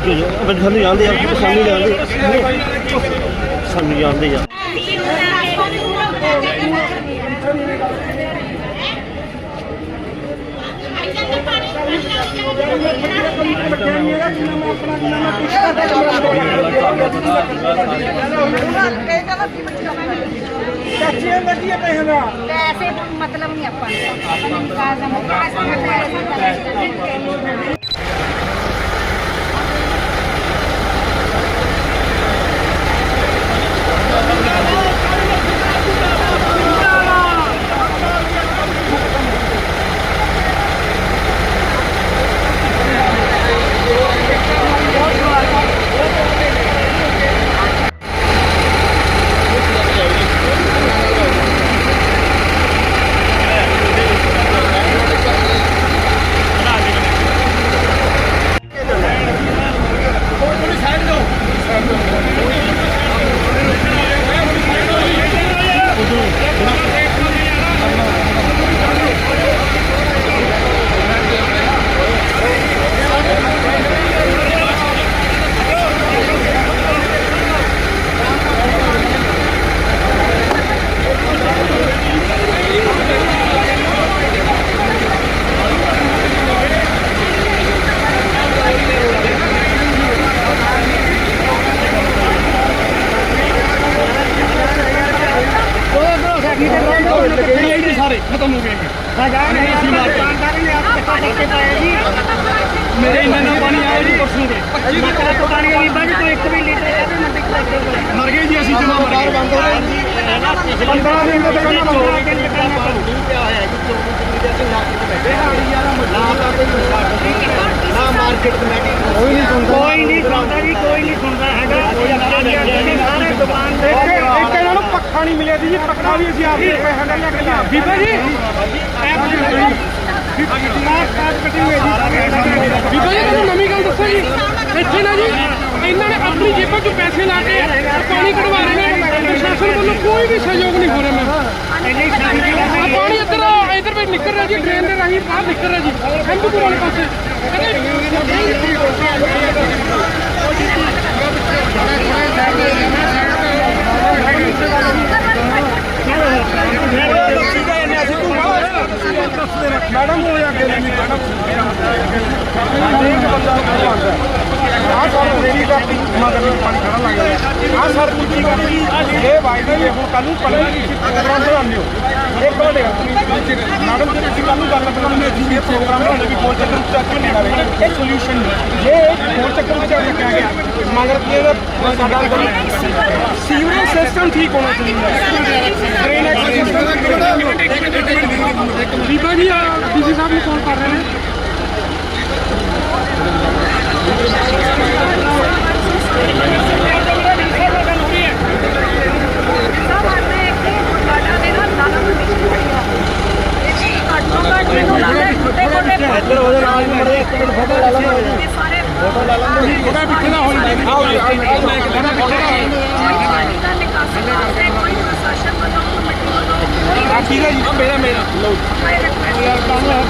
ਸਾਨੂੰ ਜਾਣਦੇ ਆ ਸਾਨੂੰ ਜਾਣਦੇ ਸਾਨੂੰ ਜਾਣਦੇ ਆ। ਚਾਚੀ ਲੱਗੀ ਪੈਸੇ ਪੈਸੇ ਮਤਲਬ ਨਹੀਂ ਆਪਾਂ ਨੂੰ। ਆਪਣੀ ਵਿਕਾਸ ਦਾ ਮਤਲਬ ਹੈ ਸਾਰੇ ਖਤਮ ਹੋ ਗਏ ਮੇਰੇ ਇੰਨਾ ਨਾ ਪਾਣੀ ਆਇਆ ਜੀ ਪਰਸੋਂ ਦੇ ਮਰ ਗਏ ਅਸੀਂ ਜਮਾ ਮਰ ਗਏ 15 ਦਿਨ ਦਾ ਦੁਕਾਨਾਂ ਬੰਦ ਕੋਈ ਨਹੀਂ ਸੁਣਦਾ ਜੀ ਕੋਈ ਨਹੀਂ ਸੁਣਦਾ ਹੈਗਾ ਸਾਰੇ ਦੁਕਾਨ ਦੇ ਇੱਕ ਇਹਨਾਂ ਨੂੰ ਪੱਖਾ ਨਹੀਂ ਮਿਲਿਆ ਜੀ ਪੱਖਾ ਵੀ ਅਸੀਂ ਆਪ ਦੇ ਪੈਸੇ ਦਾ ਲਿਆ ਕੇ ਲਿਆ ਬੀਬਾ ਜੀ ਬੀਬਾ ਜੀ ਤੁਹਾਨੂੰ ਨਵੀਂ ਗੱਲ ਦੱਸਾਂ ਜੀ ਇੱਥੇ ਨਾ ਜੀ ਇਹਨਾਂ ਨੇ ਆਪਣੀ ਜੇਬਾਂ 'ਚੋਂ ਪੈਸੇ ਲਾ ਕੇ ਪਾਣੀ ਕਢਵਾ ਰਹੇ ਨੇ ਪ੍ਰਸ਼ਾਸਨ ਵੱਲੋਂ ਕੋਈ ਵੀ ਸਹਿਯੋਗ ਨਹੀਂ ਹੋ ਰਿਹਾ ਮੈਂ ਪਾਣੀ ਇੱਧਰ ਇੱਧਰ ਵੀ ਨਿਕਲ ਰਿਹਾ ਜੀ ਡਰੇਨ ਦੇ ਰਾਹੀਂ ਬਾਹਰ ਨਿਕਲ ਰਿਹਾ ਜੀ ਖੰਭਪੁਰ ਵਾਲੇ ਪਾਸੇ ਮੈਡਮ ਹੋ ਜਾ ਕੇ ਨਹੀਂ, ਮੈਡਮ? ਇੱਕ ਬੰਦਾ ਆਉਂਦਾ ਆ ਸਰ ਮੇਰੀ ਦਾ ਮਗਰ ਪਾਣੀ ਖੜਾ ਲੱਗ ਗਿਆ ਆ ਸਰ ਦੂਜੀ ਗੱਲ ਇਹ ਵਾਇਦਾ ਇਹ ਹੁਣ ਕੱਲ ਨੂੰ ਪੜ੍ਹਨ ਦੀ ਪ੍ਰੋਗਰਾਮ ਬਣਾਉਂਦੇ ਹੋ। ਇੱਕ ਮਿੰਟ ਮੈਡਮ, ਜੀ ਤੁਸੀਂ ਕੱਲ ਨੂੰ ਗੱਲ ਬਣਾਉਂਦੇ ਹੋ ਅਸੀਂ ਇਹ ਪ੍ਰੋਗਰਾਮ ਬਣਾਉਂਦੇ ਵੀ ਫੋਰ ਚੱਕਰ ਵਿੱਚ ਚੱਕ ਨਹੀਂ ਰਹੇ ਇਹ ਸੋਲੂਸ਼ਨ ਜੇ ਫੋਰ ਚੱਕਰ ਵਿੱਚ ਆ ਕਿਹਾ ਗਿਆ ਮਗਰ ਕੀ ਇਹਦਾ? ਸਾਡਾ ਸੀਵਰੇਜ ਸਿਸਟਮ ਠੀਕ ਹੋਣਾ ਚਾਹੀਦਾ ਡਰੇਨ ਐਕਸੈਸ ਬੀਬਾ ਜੀ ਆ ਡੀਸੀ ਸਾਹਿਬ ਨੂੰ ਕਾਲ ਕਰ ਰਹੇ ਨੇ ਇੱਧਰ ਉਹਦੇ ਨਾਲ ਹੀ ਮੜੇ ਇੱਕ ਮਿੰਟ ਫੋਟੋ ਲੈ ਲਵਾਂ ਉਹਦਾ ਪਿੱਛੇ ਨਾ ਹੋ ਜਾਂਦੀ ਆਓ ਜੀ ਆਓ ਜੀ। ਮੈਂ ਕਹਿੰਦਾ ਪਿੱਛੇ ਨਾ ਆ ਠੀਕ ਹੈ ਜੀ। ਮੇਰਾ ਮੇਰਾ। ਲਓ ਯਾਰ ਕੰਮ ਹੈ?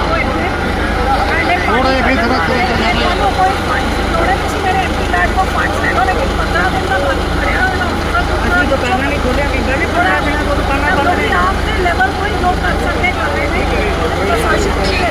ਕੋਈ ਕੰਮ ਨਹੀਂ ਥੋੜਾ ਜਿਹਾ ਵੀ ਸਮਾਂ ਕੋਈ ਥੋੜਾ ਤੁਸੀਂ ਮੇਰੇ ਐਮਪੀ ਲਾਟ ਕੋ ਫੰਡਸ ਲੈ ਲਓ ਲੇਕਿਨ 15 ਦਿਨ ਦਾ ਬੰਦ ਕਰਿਆ ਹੋਣਾ ਅਸੀਂ ਦੁਕਾਨਾਂ ਨਹੀਂ ਖੋਲਿਆ ਕਿੰਦਾ ਵੀ ਥੋੜਾ ਬਿਨਾ ਕੋ ਦੁਕਾਨਾਂ ਬੰਦ ਨੇ ਆਪਣੇ ਲੈਵਲ ਕੋਈ ਲੋਕ ਕਰ ਸਕਦੇ ਕਰ ਰਹੇ ਨੇ ਪ੍ਰਸ਼ਾਸਨ ਕੀ ਹੈ।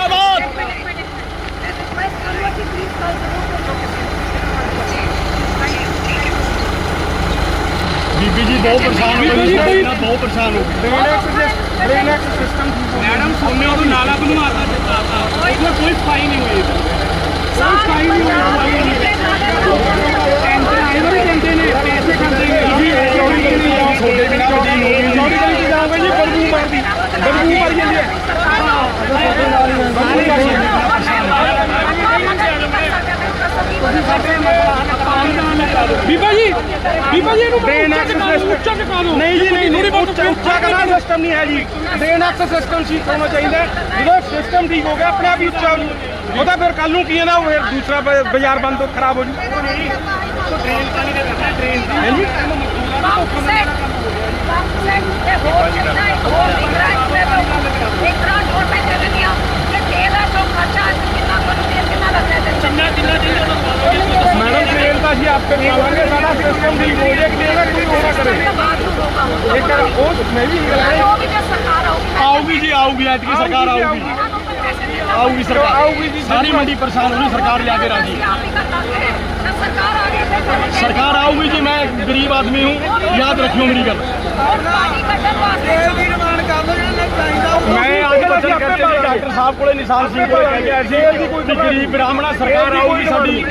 ਬਹੁਤ ਪਰੇਸ਼ਾਨ ਹੋ ਗਏ ਜੀ ਬਹੁਤ ਪਰੇਸ਼ਾਨ ਹੋ ਗਏ ਡਰੇਨੇਜ ਡਰੇਨੇਜ ਸਿਸਟਮ ਮੈਡਮ ਸੋਨੇ ਉਹ ਨਾਲਾ ਬਣਵਾਤਾ ਦਿੱਤਾ ਉਹਦਾ ਕੋਈ ਸਫ਼ਾਈ ਨਹੀਂ ਹੋਈ। ਕੋਈ ਸਫ਼ਾਈ ਨਹੀਂ ਹੋਈ ਟੈਂਸ਼ਨ ਆਏ ਵਾਲੇ ਦਿੰਦੇ ਨੇ ਪੈਸੇ ਖਾਂਦੇ ਨੇ ਜੀ ਚੋਰੀ ਕਰੀ ਜਾਓ ਛੋਟੇ ਬਿਨਾ ਵਜੀਨ ਹੋ। ਗਈ ਚੌੜੀ ਕਰੀ ਜਾਓਗੇ ਜੀ ਬਦਬੂ ਮਾਰਦੀ ਬਦਬੂ ਮਾਰ ਜਾਂਦੀ ਹੈ ਬੀਬਾ ਜੀ ਬੀਬਾ ਜੀ ਇਹਨੂੰ ਡਰੇਨ ਦਿਓ, ਉੱਚਾ ਚੁਕਾ ਦਿਓ ਨਹੀਂ ਜੀ ਨਹੀਂ ਨਹੀਂ ਬਹੁਤ ਉੱਚਾ ਉੱਚਾ ਕਰਨਾ ਸਿਸਟਮ ਨਹੀਂ ਹੈ ਜੀ। ਡਰੇਨ ਐਕਸ ਸਿਸਟਮ ਠੀਕ ਹੋਣਾ ਚਾਹੀਦਾ। ਜਦੋਂ ਸਿਸਟਮ ਠੀਕ ਹੋ ਗਿਆ ਆਪਣੇ ਆਪ ਹੀ ਉੱਚਾ ਉਹਦਾ ਫਿਰ ਕੱਲ ਨੂੰ ਕੀ ਹੈ ਨਾ ਉਹ ਫਿਰ ਦੂਸਰਾ ਬਾਜ਼ਾਰ ਬੰਦ ਤੋਂ ਖਰਾਬ ਹੋ ਜੂ। ਹਾਂਜੀ? ਮੈਡਮ ਟ੍ਰੇਨ ਆਉਗੀ ਸਰਕਾਰ ਆਉਗੀ ਆਉਗੀ ਜੀ ਆਉਗੀ ਐਤ ਕੀ ਸਰਕਾਰ ਆਉਗੀ ਆਉਗੀ ਸਰਕਾਰ। ਆਉਗੀ ਜੀ ਸਾਰੀ ਮੰਡੀ ਪਰੇਸ਼ਾਨ ਹੋਣੀ ਸਰਕਾਰ ਲਿਆ ਕੇ ਰਾਜੀ। ਸਰਕਾਰ ਆਉਗੀ ਜੀ ਮੈਂ ਗਰੀਬ ਆਦਮੀ ਹੂੰ ਯਾਦ ਰੱਖਿਓ ਮੇਰੀ ਗੱਲ। ਮੈਂ ਅੱਜ ਬਚਨ ਕਰਕੇ ਡਾਕਟਰ ਸਾਹਿਬ ਕੋਲੇ ਨਿਸ਼ਾਨ ਸਿੰਘ ਕੋਲੇ ਕਹਿ ਗਿਆ ਸੀ ਕਿ ਗਰੀਬ ਬ੍ਰਾਹਮਣਾ ਸਰਕਾਰ ਆਉਗੀ ਸਾਡੀ।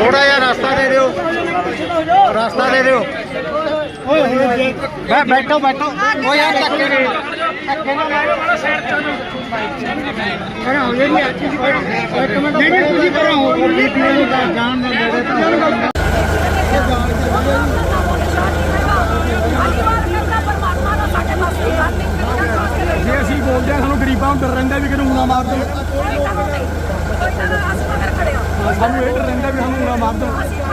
थोड़ा यार रास्ता दे दो। रास्ता दे दो। बैठो बैठो। कोई यार ਜੇ ਅਸੀਂ ਬੋਲਦੇ ਆ ਸਾਨੂੰ ਗਰੀਬਾਂ ਨੂੰ ਡਰ ਰਹਿੰਦਾ ਵੀ ਕਿਹਨੂੰ ਉਂਗਲਾਂ ਮਾਰ ਦੇ ਸਾਨੂੰ ਇਹ ਡਰ ਰਹਿੰਦਾ ਵੀ ਸਾਨੂੰ ਉਂਗਲਾਂ ਮਾਰ ਦੇ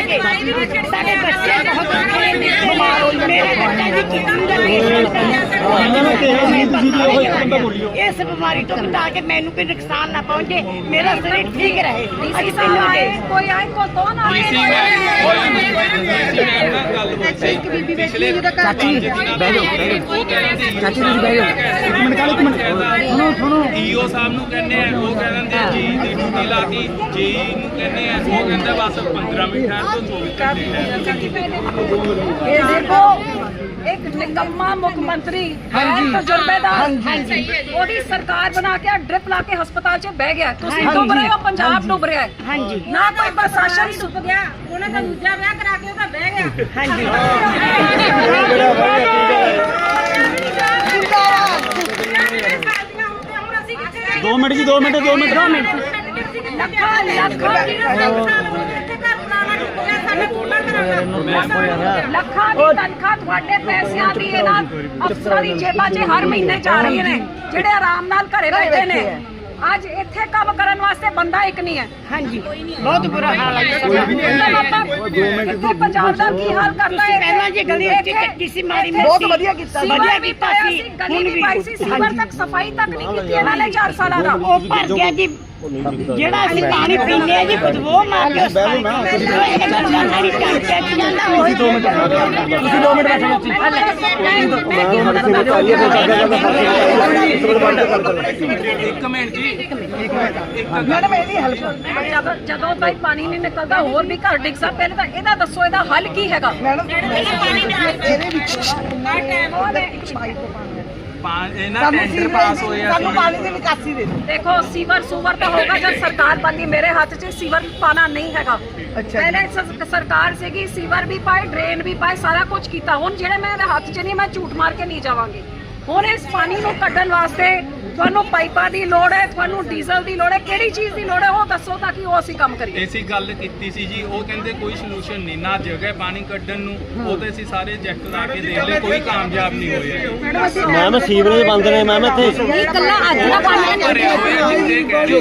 ਹੱਥ ਸਾਡੇ ਬੱਚੇ ਬਹੁਤ ਔਖੇ ਨੇ ਬਿਮਾਰ ਹੋ ਮੇਰੇ ਬੱਚਾ ਜੀ ਕਿੰਨਾ ਦਾ ਇਸ ਬਿਮਾਰੀ ਤੋਂ ਬਚਾ ਕੇ ਮੈਨੂੰ ਕੋਈ ਨੁਕਸਾਨ ਨਾ ਪਹੁੰਚੇ ਮੇਰਾ ਸਰੀਰ ਠੀਕ ਰਹੇ। ਅਸੀਂ ਤੈਨੂੰ ਆਏ? ਕੋਈ ਆਏ ਕੋ ਕੌਣ ਆਏ? ਪਿਛਲੇ ਚਾਚੀ ਬਹਿ ਜਾਓ ਚਾਚੀ ਤੁਸੀਂ ਬਹਿ ਜਾਓ। ਈਓ ਸਾਹਿਬ ਨੂੰ ਕਹਿੰਦੇ ਆ ਉਹ ਕਹਿ ਦਿੰਦੇ ਆ ਜੀ ਦੀ ਡਿਊਟੀ ਲਾ ਜਾ ਨੂੰ ਕਹਿੰਦੇ ਆ ਉਹ ਕਹਿੰਦਾ ਬਸ 15 ਮਿੰਟ ਤੋਂ 24 ਘੰਟੇ ਇਹ ਦੇਖੋ ਇੱਕ ਨਿਕੰਮਾ ਮੁੱਖ ਮੰਤਰੀ ਹੈ ਤਜਰਬੇਦਾਰ। ਉਹਦੀ ਸਰਕਾਰ ਬਣਾ ਕੇ ਡ੍ਰਿਪ ਲਾ ਕੇ ਹਸਪਤਾਲ 'ਚ ਬਹਿ ਗਿਆ। ਤੁਸੀਂ ਡੁੱਬ ਰਹੇ ਹੋ ਪੰਜਾਬ ਡੁੱਬ ਰਿਹਾ ਹੈ। ਹਾਂਜੀ। ਨਾ ਕੋਈ ਪ੍ਰਸ਼ਾਸਨ ਸੁੱਕ ਗਿਆ। ਉਹਨੇ ਤਾਂ ਦੂਜਾ ਵਿਆਹ ਕਰਾ ਕੇ ਉਹਦਾ ਬਹਿ ਗਿਆ। ਹਾਂਜੀ। ਦੋ ਮਿੰਟ ਜੀ 2 ਮਿੰਟ 2 ਮਿੰਟ। 2 ਮਿੰਟ ਲੱਖਾਂ ਲੱਖਾਂ। ਦੀ ਲੱਖਾਂ ਦੀ ਤਨਖਾਹ ਤੁਹਾਡੇ ਪੈਸਿਆਂ ਦੀ ਇਹਨਾਂ ਅਫਸਰਾਂ ਦੀ ਜੇਬਾਂ 'ਚ ਹਰ ਮਹੀਨੇ ਜਾ ਰਹੀ ਨੇ ਜਿਹੜੇ ਆਰਾਮ ਨਾਲ ਘਰੇ ਬੈਠੇ ਨੇ। ਅੱਜ ਇੱਥੇ ਕੰਮ ਕਰਨ ਵਾਸਤੇ ਬੰਦਾ ਇੱਕ ਨਹੀਂ ਹੈ। ਹਾਂਜੀ। ਬਹੁਤ ਬੁਰਾ ਹਾਲ ਹੈ ਪੰਜਾਬ ਦਾ ਕੀ ਹਾਲ ਕਰਦਾ ਹੈ? ਪਹਿਲਾਂ ਜੇ ਗਲੀ ਵਿੱਚ ਕੱਟੀ ਸੀ ਮਾਰੀ ਇੱਥੇ ਬਹੁਤ ਸੀ- ਵਧੀਆ ਕੀਤਾ ਸੀਵਰ ਵਧੀਆ ਵੀ ਕੀਤਾ ਪਾਇਆ ਸੀ। ਗਲੀ ਹੁਣ ਵੀ ਵੀ ਪਾਈ ਸੀ। ਸੀਵਰ ਤੱਕ ਸਫ਼ਾਈ ਤੱਕ ਨਹੀਂ ਕੀਤੀ ਇਹਨਾਂ ਨੇ 4 ਸਾਲਾਂ ਦਾ। ਉਹ ਭਰ ਗਿਆ ਜੀ। ਜਿਹੜਾ ਅਸੀਂ ਪਾਣੀ ਪੀਂਦੇ ਆ ਜੀ ਬਦਬੂ ਮਾਰ ਕੇ ਉਸ ਪਾਣੀ ਇਹ ਬੰਦਾ ਸਾਡੀ ਟੰਕ ਚੱਕ ਜਾਂਦਾ ਉਹੀ ਦੋ ਮਿੰਟ ਤੁਸੀਂ 2 ਮਿੰਟ ਇੱਕ ਮਿੰਟ ਜੀ ਮੈਡਮ ਇਹਦੀ ਹੈਲਪ ਜਦੋਂ ਜਦੋਂ ਤਾਈ ਪਾਣੀ ਨਹੀਂ ਨਿਕਲਦਾ ਹੋਰ ਵੀ ਘਰ ਡਿੱਗਦਾ ਪਹਿਲੇ ਤਾਂ ਇਹਦਾ ਦੱਸੋ ਇਹਦਾ ਹੱਲ ਕੀ ਹੈਗਾ? ਮੈਡਮ ਇਹਦੇ ਵਿੱਚ ਹਰ ਟਾਈਮ ਉਹਦੇ ਪਾ- ਇਹਨਾਂ ਟੈਂਡਰ ਪਾਸ ਹੋਏ ਆ ਸਾਨੂੰ ਪਾਣੀ ਦੀ ਨਿਕਾਸੀ ਦੇ ਦੇਖੋ ਸੀਵਰ ਸੂਵਰ ਤਾਂ ਹੋਗਾ ਜਦ ਸਰਕਾਰ ਬੰਦੀ ਮੇਰੇ ਹੱਥ 'ਚ ਸੀਵਰ ਪਾਣਾ ਨਹੀਂ ਹੈਗਾ। ਪਹਿਲੇ ਸ- ਸਰਕਾਰ ਸੀਗੀ ਸੀਵਰ ਵੀ ਪਾਏ ਡਰੇਨ ਵੀ ਪਾਏ ਸਾਰਾ ਕੁਝ ਕੀਤਾ। ਹੁਣ ਜਿਹੜੇ ਮੇਰੇ ਹੱਥ 'ਚ ਨਹੀਂ ਮੈਂ ਝੂਠ ਮਾਰ ਕੇ ਨਹੀਂ ਜਾਵਾਂਗੀ। ਹੁਣ ਇਸ ਪਾਣੀ ਨੂੰ ਕੱਢਣ ਵਾਸਤੇ ਤੁਹਾਨੂੰ ਪਾਈਪਾਂ ਦੀ ਲੋੜ ਹੈ ਤੁਹਾਨੂੰ ਡੀਜ਼ਲ ਦੀ ਲੋੜ ਹੈ ਕਿਹੜੀ ਚੀਜ਼ ਦੀ ਲੋੜ ਹੈ ਉਹ ਦੱਸੋ ਤਾਂ ਕਿ ਉਹ ਅਸੀਂ ਕੰਮ ਕਰੀਏ। ਅਸੀਂ ਗੱਲ ਕੀਤੀ ਸੀ ਜੀ ਉਹ ਕਹਿੰਦੇ ਕੋਈ ਸੋਲੂਸ਼ਨ ਨਹੀਂ ਨਾ ਜਗ੍ਹਾ ਹੈ ਪਾਣੀ ਕੱਢਣ ਨੂੰ ਉਹ ਤੇ ਅਸੀਂ ਸਾਰੇ ਜੈਕਟ ਲਾ ਕੇ ਦੇਖ ਲਏ ਕੋਈ ਕਾਮਯਾਬ ਨਹੀਂ ਹੋਇਆ। ਮੈਮ ਸੀਵਰੇਜ ਬੰਦ ਨੇ ਮੈਮ ਇੱਥੇ। ਨਹੀਂ ਕੱਲਾ ਅੱਜ ਦਾ ਪਾਣੀ ਭਰਿਆ ਹੋਇਆ ਜਿੱਥੇ ਕਹਿ ਰਹੇ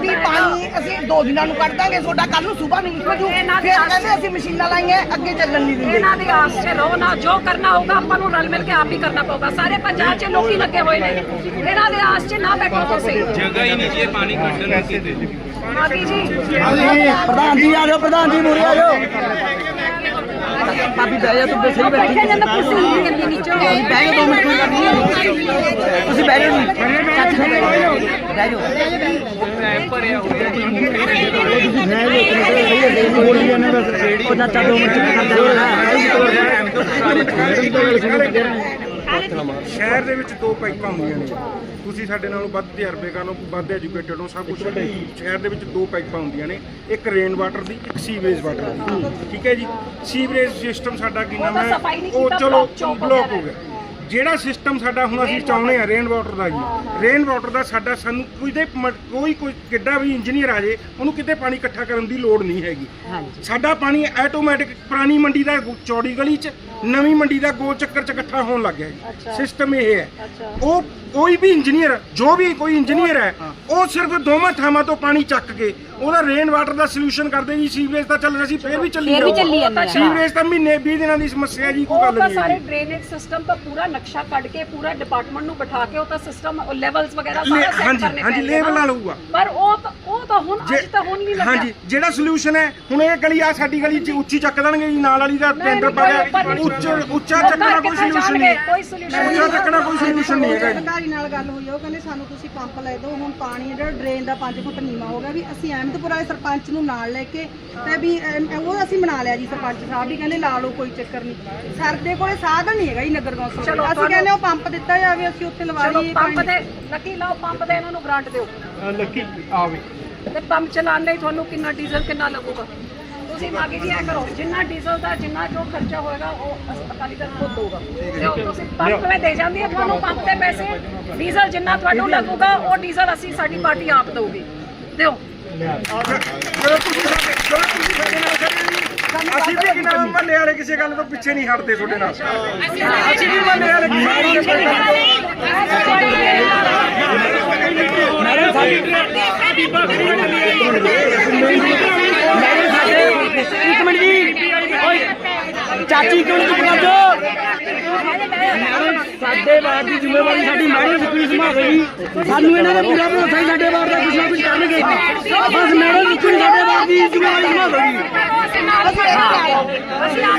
ਵੀ ਪਾਣੀ ਅਸੀਂ ਦੋ ਦਿਨਾਂ ਨੂੰ ਕੱਢ ਦਾਂਗੇ ਤੁਹਾਡਾ ਕੱਲ ਨੂੰ ਸਵੇਰ ਨਹੀਂ ਨਿਕਲ ਫਿਰ ਕਹਿੰਦੇ ਅਸੀਂ ਮਸ਼ੀਨਾਂ ਲਾਈਆਂ ਅੱਗੇ ਚੱਲਣ ਨਹੀਂ ਦਿੰਦੇ। ਇਹਨਾਂ ਦੀ ਆਸ ਰਹੋ ਨਾ ਜੋ ਕਰਨਾ ਹੋਊਗਾ ਆਪਾਂ ਨੂੰ ਰਲ ਮਿਲ ਕੇ ਆਪ ਹੀ ਕਰਨਾ ਪਊਗਾ। ਸਾਰੇ ਪੰਜਾਬ 'ਚ ਲੋਕੀ ਲੱਗੇ ਹੋਏ ਨੇ ਇਹਨਾਂ ਦੇ ਆਸ 'ਚ ਨਾ ਬੈਠੋ ਤੁਸੀਂ ਜਗ੍ਹਾ ਹੀ ਨਹੀਂ ਜੀ ਪਾਣੀ ਕੱਢਣ ਨੂੰ ਕਿਤੇ ਮਾਗੀ ਜੀ ਪ੍ਰਧਾਨ ਜੀ ਆ ਜਾਓ ਪ੍ਰਧਾਨ ਜੀ ਮੂਰੇ ਆ ਜਾਓ ਭਾਬੀ ਬਹਿ ਜਾ ਤੂੰ ਸਹੀ ਬੈਠੀ ਬੈਠੇ ਜਨ ਕੁਰਸੀ ਨਹੀਂ ਕਿੰਨੀ ਨੀਚੇ ਬਹਿ ਜਾ ਦੋ ਮਿੰਟ ਤੁਸੀਂ ਬਹਿ ਜਾਓ ਜੀ ਚਾਚੀ ਨੂੰ ਬਹਿ ਜਾਓ ਬਹਿ ਜਾਓ ਭਰਿਆ ਹੋਇਆ ਜੀ ਉਹ ਚਾਚਾ ਦੋ ਮਿੰਟ ਸ਼ਹਿਰ ਦੇ ਵਿੱਚ ਦੋ ਪਾਈਪਾਂ ਹੁੰਦੀਆਂ ਨੇ। ਤੁਸੀਂ ਸਾਡੇ ਨਾਲੋਂ ਵੱਧ ਤਜਰਬੇਕਾਰ ਹੋ ਵੱਧ ਐਜੂਕੇਟਡ ਹੋ ਸਭ ਕੁਝ ਸ਼ਹਿਰ ਦੇ ਵਿੱਚ ਦੋ ਪਾਈਪਾਂ ਹੁੰਦੀਆਂ ਨੇ ਇੱਕ ਰੇਨ ਵਾਟਰ ਦੀ ਇੱਕ ਸੀਵਰੇਜ ਵਾਟਰ ਦੀ। ਠੀਕ ਹੈ ਜੀ? ਸੀਵਰੇਜ ਸਿਸਟਮ ਸਾਡਾ ਕੀ ਨਾਮ ਉਹ ਤਾਂ ਹੈ ਉਹ ਚਲੋ ਬਲੌਕ ਹੋ ਗਿਆ। ਜਿਹੜਾ ਸਿਸਟਮ ਸਾਡਾ ਹੁਣ ਅਸੀਂ ਚਾਹੁੰਦੇ ਆ ਰੇਨ ਵਾਟਰ ਦਾ ਜੀ। ਰੇਨ ਵਾਟਰ ਦਾ ਸਾਡਾ ਸਾਨੂੰ ਕੋਈ ਦੇ ਮ- ਕੋਈ ਕੋਈ ਕਿੱਡਾ ਵੀ ਇੰਜੀਨੀਅਰ ਆ ਜੇ ਉਹਨੂੰ ਕਿਤੇ ਪਾਣੀ ਇਕੱਠਾ ਕਰਨ ਦੀ ਲੋੜ ਨਹੀਂ ਹੈਗੀ। ਸਾਡਾ ਪਾਣੀ ਆਟੋਮੈਟਿਕ ਪੁਰਾਣੀ ਮੰਡੀ ਦਾ ਗੁ- ਚੌੜੀ ਗਲੀ 'ਚ ਨਵੀਂ ਮੰਡੀ ਦਾ ਗੋਲ ਚੱਕਰ 'ਚ ਇਕੱਠਾ ਹੋਣ ਲੱਗ ਗਿਆ ਜੀ। ਸਿਸਟਮ ਇਹ ਹੈ। ਉਹ ਕੋਈ ਵੀ ਇੰਜੀਨੀਅਰ ਜੋ ਵੀ ਕੋਈ ਇੰਜੀਨੀਅਰ ਹੈ। ਉਹ ਸਿਰਫ ਦੋਵਾਂ ਥਾਵਾਂ ਤੋਂ ਪਾਣੀ ਚੱਕ ਕੇ ਉਹਦਾ ਰੇਨ ਵਾਟਰ ਦਾ ਸੋਲੂਸ਼ਨ ਕਰਦੇ ਜੀ ਸੀਵਰੇਜ ਤਾਂ ਚੱਲ ਰਿਹਾ ਸੀ ਫੇਰ ਵੀ ਚੱਲੀ ਫੇਰ ਵੀ ਚੱਲੀ ਜਾਊਗਾ। ਜਾਂਦਾ ਹੈ। ਸੀਵਰੇਜ ਤਾਂ ਮਹੀਨੇ 20 ਦਿਨਾਂ ਦੀ ਸਮੱਸਿਆ ਜੀ ਕੋਈ ਉਹ ਗੱਲ ਤਾਂ ਨਹੀਂ ਸਾਰੇ ਹੈਗੀ। ਡਰੇਨੇਜ ਸਿਸਟਮ ਦਾ ਪੂਰਾ ਨਕਸ਼ਾ ਕੱਢ ਕੇ ਪੂਰਾ ਡਿਪਾਰਟਮੈਂਟ ਨੂੰ ਬਿਠਾ ਕੇ ਉਹ ਤਾਂ ਸਿਸਟਮ ਲੈਵਲਸ ਵਗੈਰਾ ਲੈ- ਸਾਰਾ ਸੈੱਟ ਹਾਂਜੀ, ਕਰਨੇ ਹਾਂਜੀ, ਨਾ। ਨਾਲ ਹੋਊਗਾ। ਪਰ ਉਹ ਤਾਂ ਉਹ ਤਾਂ ਹੁਣ ਅੱਜ ਤਾਂ ਹੁਣ ਨਹੀਂ ਲੱਗਿਆ ਹਾਂਜੀ ਜਿਹੜਾ ਸੋਲੂਸ਼ਨ ਹੈ ਹੁਣ ਇਹ ਗਲੀ ਆ ਸਾਡੀ ਗਲੀ 'ਚ ਉੱਚੀ ਚੱਕ ਦੇਣਗੇ ਜੀ ਨਾਲ ਵਾਲੀ ਦਾ ਨਹੀਂ, ਟੈਂਡਰ ਨਹੀਂ, ਪਾ ਗਿਆ ਉੱਚਾ ਉੱਚਾ ਚੱਕਣਾ ਕੋਈ ਕਿੱਥੇ ਸੋਲੂਸ਼ਨ ਜਾਣਗੇ? ਨਹੀਂ ਕੋਈ solution ਉੱਚਾ ਚੱਕਣਾ ਕੋਈ ਸੋਲੂਸ਼ਨ ਨਹੀਂ ਹੈਗਾ ਜੀ ਅਧਿਕਾਰੀ ਨਾਲ ਗੱਲ ਹੋਈ ਆ, ਉਹ ਕਹਿੰਦੇ ਸਾਨੂੰ ਤੁਸੀਂ ਪੰਪ ਲੈ ਦਿਓ ਹੁਣ ਪਾਣੀ ਜਿਹੜਾ ਡਰੇਨ ਦਾ 5 ਫੁੱਟ ਨੀਵਾ ਹੋ ਗਿਆ ਵੀ ਅਸੀਂ ਅਹਿਮਦਪੁਰਾ ਦੇ ਸਰਪੰਚ ਨੂੰ ਨਾਲ ਲੈ ਕੇ ਤੇ ਵੀ ਅਮ, ਉਹ ਅਸੀਂ ਬਣਾ ਲਿਆ ਜੀ ਸਰਪੰਚ ਸਾਹਿਬ ਵੀ ਕਹਿੰਦੇ ਲਾ ਲਓ ਕੋਈ ਚੱਕਰ ਨਹੀਂ। ਸਰ ਦੇ ਕੋਲੇ ਸਾਧਨ ਨਹੀਂ ਹੈਗਾ ਜੀ ਨਗਰ ਕੌਂਸਲ ਚਲੋ, ਅਸੀਂ ਤੁਹਾਨੂੰ- ਕਹਿੰਦੇ ਉਹ ਪੰਪ ਦਿੱਤਾ ਜਾਵੇ ਅਸੀਂ ਉੱਥੇ ਲਵਾ ਚਲੋ ਲਈਏ ਪੰਪ ਪਾਣੀ। ਦੇ ਲੱਕੀ ਲਾਓ ਪੰਪ ਦੇ ਇਹਨਾਂ ਨੂੰ ਗ੍ਰਾਂਟ ਦਿਓ। ਲੱਕੀ ਆਵੇ ਤੇ ਪੰਪ ਚਲਾਉਣ ਲਈ ਤੁਹਾਨੂੰ ਕਿੰਨਾ ਡੀਜ਼ਲ ਕਿੰਨਾ ਲੱਗੂਗਾ? ਤੁਸੀਂ ਮਾਗੀ ਜੀ ਐ ਕਰੋ ਜਿੰਨਾ ਡੀਜ਼ਲ ਦਾ ਜਿੰਨਾ ਜੋ ਖਰਚਾ ਹੋਏਗਾ ਉਹ ਅਸਪਤਾਲੀ ਦਾ ਖੁਦ ਹੋਊਗਾ ਤੇ ਉਹ ਤੁਸੀਂ ਪੰਪ ਵਿੱਚ ਦੇ ਜਾਂਦੀ ਹੈ ਤੁਹਾਨੂੰ ਪੰਪ ਦੇ ਪੈਸੇ ਡੀਜ਼ਲ ਜਿੰਨਾ ਤੁਹਾਨੂੰ ਲੱਗੂਗਾ ਉਹ ਡੀਜ਼ਲ ਅਸੀਂ ਸਾਡੀ ਪਾਰਟੀ ਆਪ ਦਊਗੀ। ਦਿਓ। ਸਾਡੇ- ਸਾਡੇ। ਅਸੀਂ ਵੀ ਕਿਨਾਂ ਮਹੱਲੇ ਵਾਲੇ ਕਿਸੇ ਗੱਲ ਤੋਂ ਪਿੱਛੇ ਨਹੀਂ ਹਟਦੇ ਤੁਹਾਡੇ ਨਾਲ। ਅਸੀਂ ਵੀ ਮਹੱਲੇ ਵਾਲੇ ਕਿਸੇ ਗੱਲ ਤੋਂ ਇੱਕ ਮਿੰਟ ਜੀ। ਓਏ, ਚਾਚੀ ਕਿਉਂ ਨਹੀਂ ਚੁੱਪ ਕਰ ਜਾਓ। ਸਾਡੇ ਬਾਰ ਦੀ ਜ਼ਿੰਮੇਵਾਰੀ ਸਾਡੀ ਮੈਡਮ ਸੁਪਰੀ ਸੰਭਾਲੇਗੀ ਸਾਨੂੰ ਇਹਨਾਂ ਦਾ ਪੂਰਾ ਭਰੋਸਾ ਹੀ ਸਾਡੇ ਬਾਰ ਦਾ ਕੁਝ ਨਾ ਕੁਝ ਕਰਨਗੇ। ਬਸ ਮੈਡਮ ਸੁਪਰੀ ਸਾਡੇ ਬਾਰ ਦੀ ਜ਼ਿੰਮੇਵਾਰੀ ਸੰਭਾਲੇਗੀ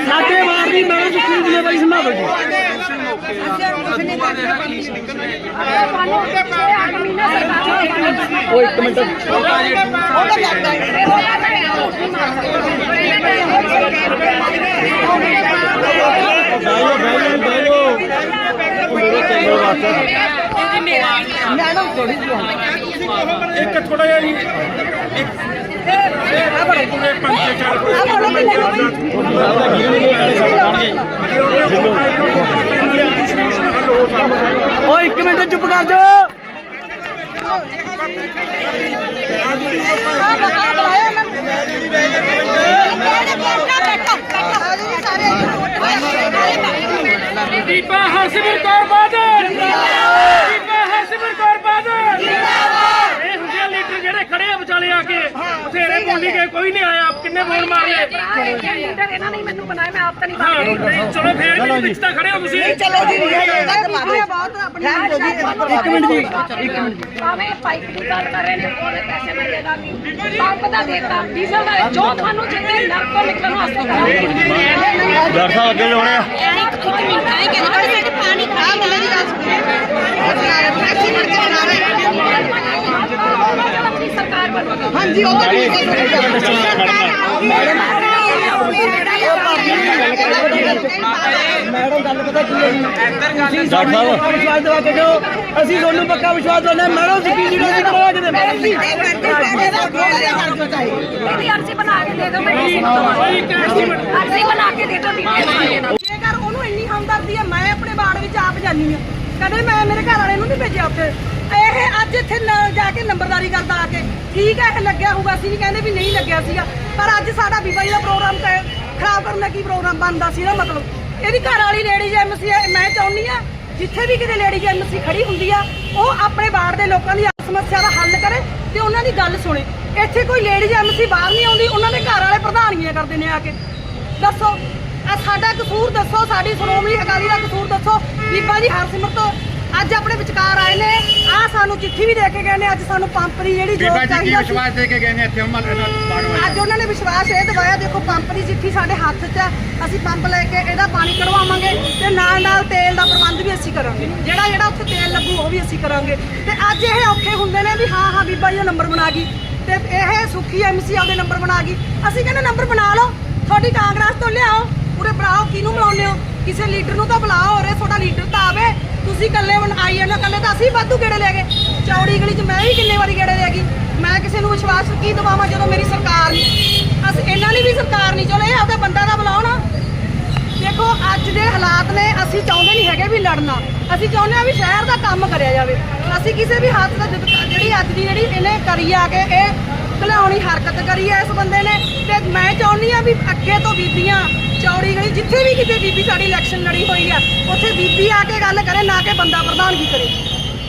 ਸਾਡੇ ਬਾਰ ਦੀ ਮੈਡਮ ਸੁਪਰੀ ਜ਼ਿੰਮੇਵਾਰੀ ਸੰਭਾਲੇਗੀ ਤੁਹਾਨੂੰ 6 8 ਮਹੀਨੇ ਸਰਕਾਰ ਉਹ ਇੱਕ ਮਿੰਟ ਇੱਕ ਥੋੜਾ ਜਿਹਾ ਜੀ ਉਹ ਇੱਕ ਮਿੰਟ ਚੁੱਪ ਕਰ ਜਾ ਦੀਪਾ ਹਰਸਿਮਰ ਕੌਰ ਬਾਦਲ ਦੀਪਾ ਹਰਸਿਮਰ ਕੌਰ ਬਾਦਲ ਜਿਹੜੇ ਖੜੇ ਆ ਵਿਚਾਲੇ ਆ ਕੇ ਬਥੇਰੇ ਬੋਲੀ ਗਏ ਕੋਈ ਨਹੀਂ ਆਇਆ ਕਿੰਨੇ ਬੋਲ ਮਾਰ ਲਏ ਲੀਡਰ ਇਹਨਾਂ ਨੇ ਮੈਨੂੰ ਬਣਾਇਆ ਮੈਂ ਆਪ ਤਾਂ ਨਹੀਂ ਹਾਂ, ਬਣਦੀ ਨਹੀਂ, ਚਲੋ ਫੇਰ ਵੀ ਵਿੱਚ ਤਾਂ ਖੜੇ ਹੋ ਤੁਸੀਂ ਚਲੋ ਜੀ ਬਹੁਤ ਆਪਣੀ ਇੱਕ ਮਿੰਟ ਜੀ ਇੱਕ ਮਿੰਟ ਭਾਵੇਂ ਪਾਈਪ ਦੀ ਗੱਲ ਕਰ ਰਹੇ ਨੇ ਉਹਦੇ ਪੈਸੇ ਮੈਂ ਦੇ ਦਾਂਗੀ ਪੰਪ ਦਾ ਦੇਤਾ ਡੀਜ਼ਲ ਦਾ ਜੋ ਤੁਹਾਨੂੰ ਜਿੰਨੇ ਨਰਕ ਤੋਂ ਨਿਕਲਣ ਵਾਸਤੇ ਕਰਾਂਗੇ ਡਾਕਟਰ ਸਾਹਿਬ ਅੱਗੇ ਲਾਉਣੇ ਆ ਪਾਣੀ ਖਰਾਬ ਹੋ ਆਪਣੀ ਸਰਕਾਰ ਬਣੂਗੀ ਹਾਂਜੀ ਉਹ ਮੈਡਮ ਗੱਲ ਪਤਾ ਕੀ ਹੈ ਜੀ ਸਾਨੂੰ ਪੱਕਾ ਵਿਸ਼ਵਾਸ ਦਿਵਾ ਕੇ ਦਿਓ ਅਸੀਂ ਤੁਹਾਨੂੰ ਪੱਕਾ ਵਿਸ਼ਵਾਸ ਦਿੰਦੇ ਹਾਂ ਮੈਡਮ ਸਿੱਕੀ ਜੀ ਨੂੰ ਕਰਵਾ ਕੇ ਦੇ ਮੈਡਮ ਜੀ ਇਹਦੀ ਅਰਜ਼ੀ ਬਣਾ ਕੇ ਦੇ ਦਿਓ ਮੈਂ ਅਰਜ਼ੀ ਬਣਾ ਕੇ ਦੇ ਦਿਓ ਜੇਕਰ ਉਹਨੂੰ ਇੰਨੀ ਹਮਦਰਦੀ ਹੈ ਮੈਂ ਆਪਣੇ ਬਾੜ ਵਿੱਚ ਆਪ ਜਾਨੀ ਆ ਕਦੇ ਮੈਂ ਮੇਰੇ ਘਰ ਵਾਲੇ ਨੂੰ ਨਹੀਂ ਭੇਜਿਆ ਉੱਥੇ ਇਹ ਅੱਜ ਇੱਥੇ ਜਾ ਕੇ ਨੰਬਰਦਾਰੀ ਠੀਕ ਹੈ, ਇਹ ਲੱਗਿਆ ਹੋਊਗਾ ਅਸੀਂ ਵੀ ਕਹਿੰਦੇ ਵੀ ਨਹੀਂ ਲੱਗਿਆ ਸੀਗਾ। ਪਰ ਅੱਜ ਸਾਡਾ ਬੀਬਾ ਜੀ ਦਾ ਪ੍ਰੋਗਰਾਮ ਖਰਾਬ ਕਰਨ ਦਾ ਕੀ ਪ੍ਰੋਗਰਾਮ ਬਣਦਾ ਸੀ ਨਾ ਮਤਲਬ? ਇਹਦੀ ਘਰ ਵਾਲੀ ਲੇਡੀਜ਼ ਐਮਸੀ ਮੈਂ ਚਾਹੁੰਦੀ ਆ ਜਿੱਥੇ ਵੀ ਕਿਤੇ ਲੇਡੀਜ਼ ਐਮਸੀ ਖੜੀ ਹੁੰਦੀ ਆ, ਉਹ ਆਪਣੇ ਬਾੜ ਦੇ ਲੋਕਾਂ ਦੀ ਸਮੱਸਿਆ ਦਾ ਹੱਲ ਕਰੇ ਤੇ ਉਹਨਾਂ ਦੀ ਗੱਲ ਸੁਣੇ। ਇੱਥੇ ਕੋਈ ਲੇਡੀਜ਼ ਐਮਸੀ ਬਾਹਰ ਨਹੀਂ ਆਉਂਦੀ, ਉਹਨਾਂ ਦੇ ਘਰ ਵਾਲੇ ਪ੍ਰਧਾਨੀਆਂ ਕਰਦੇ ਨੇ ਆ ਕੇ। ਦੱਸੋ ਆ ਸਾਡਾ ਕਸੂਰ ਦੱਸੋ, ਸਾਡੀ ਸ਼੍ਰੋਮਣੀ ਅਕਾਲੀ ਦਾ ਕਸੂਰ ਦੱਸੋ। ਬੀਬਾ ਜੀ ਹਰਸਿਮਰਤ ਅੱਜ ਆਪਣੇ ਵਿਚਕਾਰ ਆਏ ਨੇ। ਆ ਸਾਨੂੰ ਚਿੱਠੀ ਵੀ ਦੇ ਕੇ ਗਏ ਨੇ। ਅੱਜ ਸਾਨੂੰ ਪੰਪ ਦੀ ਜਿਹੜੀ ਜੋ ਚਾਹੀਦਾ ਸੀ ਦੇ ਕੇ ਗਏ ਨੇ? ਇੱਥੇ ਅਮਲ ਅੱਜ ਉਹਨਾਂ ਨੇ ਵਿਸ਼ਵਾਸ ਇਹ ਦਿਵਾਇਆ ਦੇਖੋ ਪੰਪ ਦੀ ਚਿੱਠੀ ਸਾਡੇ ਹੱਥ 'ਚ ਹੈ ਅਸੀਂ ਪੰਪ ਲੈ ਕੇ ਇਹਦਾ ਪਾਣੀ ਕਢਵਾਵਾਂਗੇ ਤੇ ਨਾਲ ਨਾਲ ਤੇਲ ਦਾ ਪ੍ਰਬੰਧ ਵੀ ਅਸੀਂ ਕਰਾਂਗੇ। ਜਿਹੜਾ ਜਿਹੜਾ ਉੱਥੇ ਤੇਲ ਲੱਗੂ ਉਹ ਵੀ ਅਸੀਂ ਕਰਾਂਗੇ। ਤੇ ਅੱਜ ਇਹ ਔਖੇ ਹੁੰਦੇ ਨੇ ਵੀ ਹਾਂ ਹਾਂ ਬੀਬਾ ਜੀ ਦਾ ਨੰਬਰ ਬਣਾ ਗਈ। ਤੇ ਇਹ ਸੁੱਖੀ ਐਮਸੀ ਉਹਦੇ ਨੰਬਰ ਬਣਾ ਗਈ। ਅਸੀਂ ਕਹਿੰਦੇ ਨੰਬਰ ਬਣਾ ਲਓ। ਤੁਹਾਡੀ ਕਾਂਗਰਸ ਤੋਂ ਲਿਆਓ। ਪੂਰੇ ਬਣਾਓ ਕਿਹਨੂੰ ਬੁਲਾਉਂਦੇ ਹੋ? ਕਿਸੇ ਲੀਡਰ ਨੂੰ ਤਾਂ ਬੁਲਾਓ ਔਰ ਤੁਹਾਡਾ ਲੀਡਰ ਤਾਂ ਆਵੇ। ਤੁਸੀਂ ਇਕੱਲੇ ਬਣ ਆਈ ਜਾਂਦੇ, ਇਕੱਲੇ ਤਾਂ ਅਸੀਂ ਵਾਧੂ ਗੇੜੇ ਲੈ ਗਏ। ਚੌੜੀ ਗਲੀ 'ਚ ਮੈਂ ਵੀ ਕਿੰਨੇ ਵਾਰੀ ਗੇੜੇ ਲੈ ਗਈ। ਮੈਂ ਕਿਸੇ ਨੂੰ ਵਿਸ਼ਵਾਸ ਕੀ ਦਵਾਵਾਂ ਜਦੋਂ ਮੇਰੀ ਸਰਕਾਰ ਨਹੀਂ? ਅਸੀਂ ਇਹਨਾਂ ਦੀ ਵੀ ਸਰਕਾਰ ਨਹੀਂ। ਚਲੋ ਇਹ ਆਪਦਾ ਬੰਦਾ ਦਾ ਬੁਲਾਓ ਦੇਖੋ, ਅੱਜ ਦੇ ਹਾਲਾਤ ਨੇ, ਅਸੀਂ ਚਾਹੁੰਦੇ ਨਹੀਂ ਹੈਗੇ ਵੀ ਲੜਨਾ। ਅਸੀਂ ਚਾਹੁੰਦੇ ਆ ਵੀ ਸ਼ਹਿਰ ਦਾ ਕੰਮ ਕਰਿਆ ਜਾਵੇ। ਅਸੀਂ ਕਿਸੇ ਵੀ ਹੱਥ ਦਾ ਜਿਹੜੀ ਅੱਜ ਦੀ ਜਿਹੜੀ ਇਹਨੇ ਕਰੀ ਆ ਕੇ, ਇਹ ਘਲਾਉਣੀ ਹਰਕਤ ਕਰੀ ਆ ਇਸ ਬੰਦੇ ਨੇ। ਤੇ ਮੈਂ ਚਾਹੁੰਦੀ ਆ ਵੀ ਅੱਗੇ ਤੋਂ ਬੀਬੀਆਂ ਚੌੜੀ ਗਲੀ ਜਿੱਥੇ ਵੀ ਕਿਤੇ ਬੀਬੀ ਸਾਡੀ ਇਲੈਕਸ਼ਨ ਲੜੀ ਹੋਈ ਆ ਉੱਥੇ ਬੀਬੀ ਆ ਕੇ ਗੱਲ ਕਰੇ ਨਾ ਕਿ ਬੰਦਾ ਪ੍ਰਧਾਨਗੀ ਕਰੇ।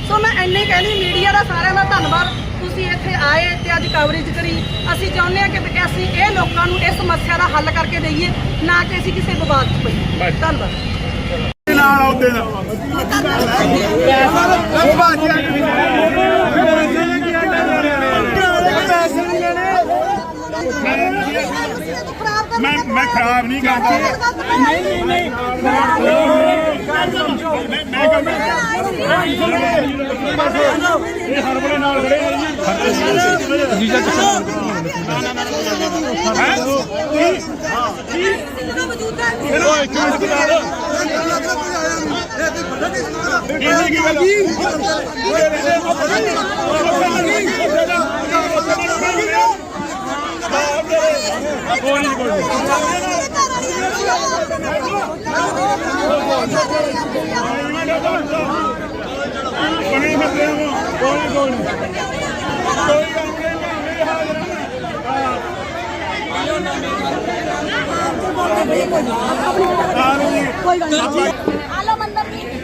ਸੋ ਮੈਂ ਇੰਨੇ ਹੀ ਕਹਿੰਦੀ ਮੀਡੀਆ ਦਾ ਸਾਰਿਆਂ ਦਾ ਧੰਨਵਾਦ। ਤੁਸੀਂ ਇੱਥੇ ਆਏ ਤੇ ਅੱਜ ਕਵਰੇਜ ਕਰੀ। ਅਸੀਂ ਚਾਹੁੰਦੇ ਹਾਂ ਕਿ ਅਸੀਂ ਇਹ ਲੋਕਾਂ ਨੂੰ ਇਸ ਸਮੱਸਿਆ ਦਾ ਹੱਲ ਕਰਕੇ ਦਈਏ ਨਾ ਕਿ ਅਸੀਂ ਕਿਸੇ ਵਿਵਾਦ 'ਚ ਪਈਏ। ਧੰਨਵਾਦ ਨਹੀਂ ਕਰਦਾ ਨਹੀਂ ਨਹੀਂ ਨਹੀਂ ਮੈਂ ਕਹਿੰਦਾ ਇਹ ਹਰਬਲੇ ਨਾਲ ਖੜੇ ਨੇ ਜੀ ਚਲੋ ਇੱਕ ਮਿੰਟ ਬਤਾ ਦੋ ਇਹ ਕੀ ਬਣੇ ਮਸਲੇ ਨੂੰ ਕੋਈ ਕੋਈ ਨਹੀਂ ਕੋਈ ਗੱਲ ਨਹੀਂ। ਮੇਰੇ ਹਾਜ਼ਰ ਕੋਈ ਆਲੋ ਮੰਦਰ ਦੀ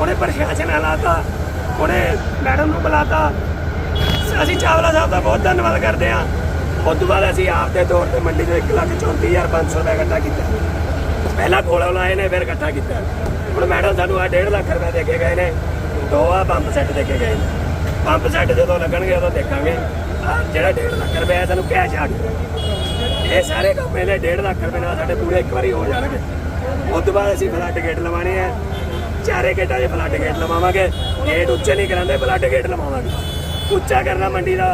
ਉਹਨੇ ਪ੍ਰਸ਼ਾਸਨ ਹਲਾਤਾ ਉਹਨੇ ਮੈਡਮ ਨੂੰ ਬੁਲਾਤਾ। ਅਸੀਂ ਚਾਵਲਾ ਸਾਹਿਬ ਦਾ ਬਹੁਤ ਧੰਨਵਾਦ ਕਰਦੇ ਹਾਂ। ਉਸ ਤੋਂ ਬਾਅਦ ਅਸੀਂ ਆਪ ਦੇ ਤੌਰ ਤੇ ਮੰਡੀ ਤੋਂ 134500 ਰੁਪਏ ਇਕੱਠਾ ਕੀਤਾ। ਪਹਿਲਾਂ ਕੋਲੋਂ ਲਾਏ ਨੇ, ਫਿਰ ਇਕੱਠਾ ਕੀਤਾ। ਹੁਣ ਮੈਡਮ ਸਾਨੂੰ ਆ 1.5 ਲੱਖ ਰੁਪਏ ਦੇ ਕੇ ਗਏ ਨੇ। ਦੋ ਆ ਪੰਪ ਸੈੱਟ ਦੇ ਕੇ ਗਏ ਨੇ। ਪੰਪ ਸੈੱਟ ਜਦੋਂ ਲੱਗਣਗੇ ਉਦੋਂ ਦੇਖਾਂਗੇ। ਜਿਹੜਾ 1.5 ਲੱਖ ਰੁਪਏ ਹੈ ਕੈਸ਼ ਆ ਗਿਆ ਇਹ ਸਾਰੇ ਕੰਮ ਇਹਦੇ 1.5 ਲੱਖ ਰੁਪਏ ਨਾਲ ਸਾਡੇ ਪੂਰੇ ਇੱਕ ਵਾਰੀ ਹੋ ਜਾਣਗੇ। ਉਸ ਤੋਂ ਬਾਅਦ ਅਸੀਂ ਫਲੱਡ ਗੇਟ ਲਵਾਣੇ ਆ। ਚਾਰੇ ਗੇਟਾਂ 'ਚ ਫਲੱਡ ਗੇਟ ਲਵਾਵਾਂਗੇ। ਗੇਟ ਉੱਚੇ ਨਹੀਂ ਕਰਾਂਦੇ ਫਲੱਡ ਗੇਟ ਲਵਾਵਾਂਗੇ। ਉੱਚਾ ਕਰਨਾ ਮੰਡੀ ਦਾ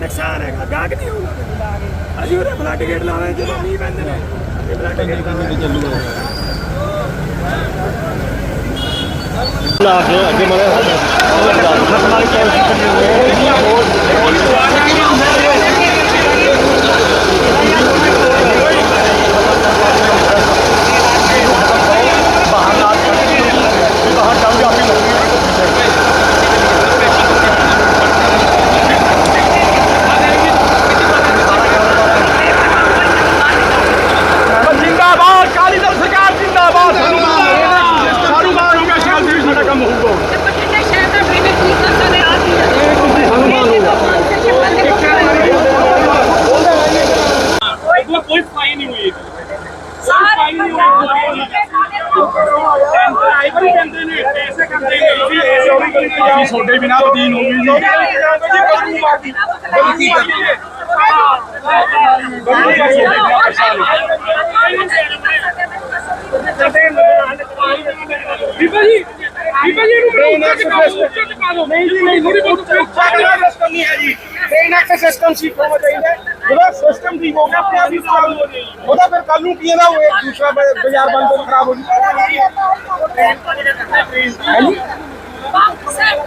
ਨੁਕਸਾਨ ਹੈਗਾ। ਗਾਹਕ ਨਹੀਂ ਹੋਊਗਾ ਅਸੀਂ ਉਹਦੇ ਫਲੱਡ ਗੇਟ ਲਾਵਾਂਗੇ ਜਦੋਂ ਮੀਂਹ ਪੈਂਦੇ ਨੇ ਇਹ ਫਲੱਡ ਗੇਟ ਲਾਵਾਂਗੇ। ਜਿੰਦਾਬਾਦ ਕਾਲੀ ਦਲ ਸਰਕਾਰ ਜਿੰਦਾਬਾਦ ਸਾਨੂੰ ਸਾਨੂੰ ਮਾਣ ਹੋ ਗਿਆ ਸ਼ਾਇਦ ਵੀ ਸਾਡਾ ਕੰਮ ਹੋਊਗਾ ਤੇ ਬਠਿੰਡੇ ਸ਼ਹਿਰ ਦਾ ਡਰੇਨੇਜ ਠੀਕ ਕਰ ਸਕਦੇ ਆ ਕੀ ਹੈ ਇਹ ਕੋਈ ਕੋਈ ਸਫ਼ਾਈ ਨਹੀਂ ਹੋਈ ਸਾਰੇ ਪੰਜਾਬ ਟੈਂਡਰ ਆਈ ਬੜੀ ਕਹਿੰਦੇ ਨੇ ਪੈਸੇ ਕਰਦੇ ਨੇ ਜੀ ਅਸੀਂ ਤੁਹਾਡੇ ਬਿਨਾਂ ਬਦੀਨ ਹੋ ਗਈ ਜੀ ਗਲਤੀ ਬੀਬਾ ਜੀ ਬੀਬਾ ਜੀ ਨੂੰ ਚੁਕਾਓ ਉੱਚਾ ਚੁਕਾ ਦਿਓ ਨਹੀਂ ਜੀ ਨਹੀਂ ਥੋੜੀ ਬਹੁਤ ਸਿਸਟਮ ਨਹੀਂ ਹੈ ਜੀ। ਟ੍ਰੇਨ ਐਕਟ ਸਿਸਟਮ ਠੀਕ ਹੋਣਾ ਚਾਹੀਦਾ ਹੈ। ਜਦੋਂ ਸਿਸਟਮ ਠੀਕ ਹੋ ਗਿਆ ਆਪਣੇ ਆਪ ਹੀ ਚਾਲੂ ਹੋ ਜਾਏਗੀ। ਉਹਦਾ ਫਿਰ ਕੱਲ ਨੂੰ ਕੀ ਇਹਦਾ ਉਹ ਇੱਕ ਦੂਸਰਾ ਬਾਜ਼ਾਰ ਬੰਦ ਤੋਂ ਖਰਾਬ ਹੋ ਜਾਊਗਾ ਪੰਪ ਸੈਟ